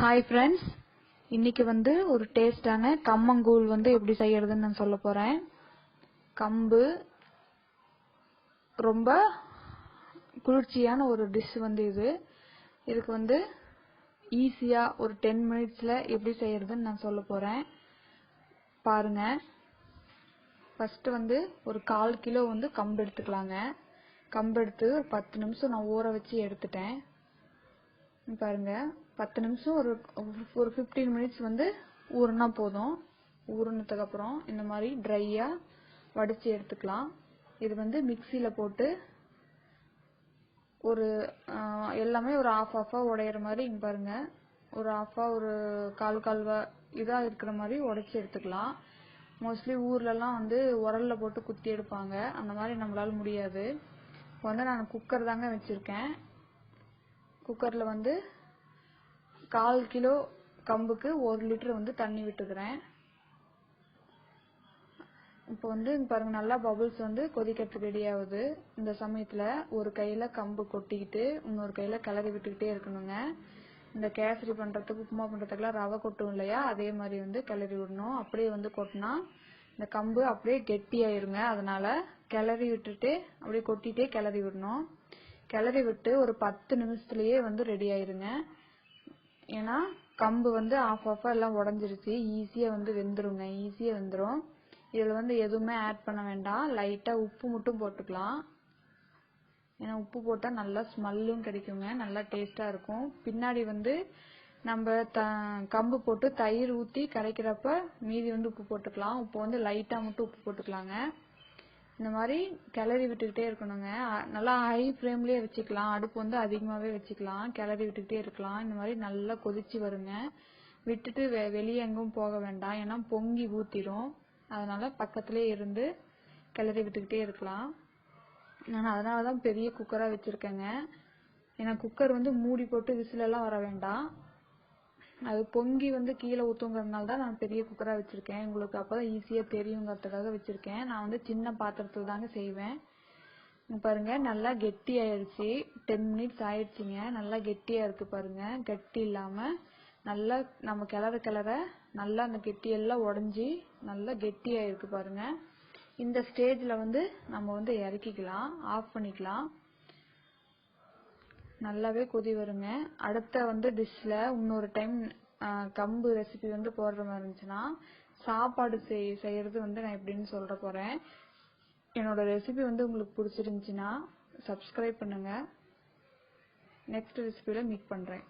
Hi friends இன்னைக்கு வந்து ஒரு டேஸ்டான கம்மங்கூழ் வந்து எப்படி செய்யறதுன்னு நான் சொல்ல போறேன். கம்பு ரொம்ப குளிர்ச்சியான ஒரு டிஷ் வந்து இது. இதுக்கு வந்து ஈஸியாக ஒரு டென் மினிட்ஸில் எப்படி செய்யறதுன்னு நான் சொல்ல போறேன். பாருங்க. ஃபர்ஸ்ட் வந்து ஒரு கால் கிலோ வந்து கம்பு எடுத்துக்கலாங்க. கம்பு எடுத்து ஒரு பத்து நிமிஷம் நான் ஊற வச்சு எடுத்துட்டேன். பாருங்க பத்து நிமிஷம் ஒரு ஒரு ஃபிஃப்டீன் மினிட்ஸ் வந்து ஊறினா போதும். ஊறினதுக்கப்புறம் இந்த மாதிரி ட்ரையா வடிச்சு எடுத்துக்கலாம். இது வந்து மிக்சியில போட்டு ஒரு எல்லாமே ஒரு ஆஃப் ஆஃபா உடையிற மாதிரி இங்க பாருங்க. ஒரு ஆஃபா ஒரு கால் கால்வா இதா இருக்கிற மாதிரி உடச்சி எடுத்துக்கலாம். மோஸ்ட்லி ஊர்லலாம் வந்து உரல்ல போட்டு குத்தி எடுப்பாங்க. அந்த மாதிரி நம்மளால முடியாது. இப்போ வந்து நான் குக்கர் தாங்க வச்சிருக்கேன். குக்கரில் வந்து கால் கிலோ கம்புக்கு ஒரு லிட்டர் வந்து தண்ணி விட்டுக்கிறேன். இப்போ வந்து பாருங்கள் பாருங்க நல்லா பபுள்ஸ் வந்து கொதிக்கிறதுக்கு ரெடி ஆகுது. இந்த சமயத்தில் ஒரு கையில் கம்பு கொட்டிக்கிட்டு இன்னொரு கையில் கிளறி விட்டுக்கிட்டே இருக்கணுங்க. இந்த கேசரி பண்ணுறதுக்கு உப்புமா பண்ணுறதுக்குலாம் ரவை கொட்டும் இல்லையா? அதே மாதிரி வந்து கிளறி விடணும். அப்படியே வந்து கொட்டினா இந்த கம்பு அப்படியே கெட்டியாயிருங்க. அதனால கிளறி விட்டுட்டு அப்படியே கொட்டிகிட்டே கிளறி விடணும். கிளறி விட்டு ஒரு பத்து நிமிஷத்துலயே வந்து ரெடி ஆயிருங்க. ஏன்னா கம்பு வந்து ஆஃப் ஆஃபா எல்லாம் உடஞ்சிருச்சு. ஈஸியா வந்து வெந்துருங்க. ஈஸியா வெந்துடும் இதுல வந்து எதுவுமே ஆட் பண்ண வேண்டாம். லைட்டா உப்பு மட்டும் போட்டுக்கலாம். ஏன்னா உப்பு போட்டா நல்லா ஸ்மெல்லும் கிடைக்குங்க. நல்லா டேஸ்டா இருக்கும். பின்னாடி வந்து நம்ம த கம்பு போட்டு தயிர் ஊத்தி கரைக்கிறப்ப மீதி வந்து உப்பு போட்டுக்கலாம். உப்பு வந்து லைட்டா மட்டும் உப்பு போட்டுக்கலாங்க. இந்த மாதிரி கிளறி விட்டுக்கிட்டே இருக்கணுங்க. நல்லா ஹை ஃப்ளேம்லயே வச்சுக்கலாம். அடுப்பு வந்து அதிகமாகவே வச்சுக்கலாம். கிளறி விட்டுக்கிட்டே இருக்கலாம். இந்த மாதிரி நல்லா கொதிச்சு வருங்க. விட்டுட்டு வெ- வெளியே எங்கும் போக வேண்டாம். ஏன்னா பொங்கி ஊத்திரும். அதனால பக்கத்துலேயே இருந்து கிளறி விட்டுக்கிட்டே இருக்கலாம். நான் அதனால தான் பெரிய குக்கராக வச்சுருக்கேங்க. ஏன்னா குக்கர் வந்து மூடி போட்டு விசிலெல்லாம் வர வேண்டாம். அது பொங்கி வந்து கீழே ஊத்துங்கிறதுனால தான் நான் பெரிய குக்கராக வச்சிருக்கேன். உங்களுக்கு அப்பதான் ஈஸியாக தெரியுங்கிறதுக்காக வச்சிருக்கேன். நான் வந்து சின்ன பாத்திரத்தில் தாங்க செய்வேன். பாருங்கள் பாருங்க நல்லா கெட்டி ஆயிடுச்சு டென் மினிட்ஸ் ஆயிடுச்சுங்க நல்லா கெட்டியாக இருக்கு பாருங்க. கெட்டி இல்லாமல் நல்லா நம்ம கிளற கிளற நல்லா அந்த கெட்டி எல்லாம் நல்லா கெட்டியாக இருக்கு பாருங்க. இந்த ஸ்டேஜில் வந்து நம்ம வந்து இறக்கிக்கலாம். ஆஃப் பண்ணிக்கலாம். நல்லாவே கொதி வருங்க. அடுத்த வந்து டிஷ்ல இன்னொரு டைம் கம்பு ரெசிபி வந்து போடுற மாதிரி இருந்துச்சுன்னா சாப்பாடு செய் செய்யறது வந்து நான் எப்படின்னு சொல்ற போறேன். என்னோட ரெசிபி வந்து உங்களுக்கு பிடிச்சிருந்துச்சுன்னா சப்ஸ்கிரைப் பண்ணுங்க. நெக்ஸ்ட் ரெசிபியில மீட் பண்றேன்.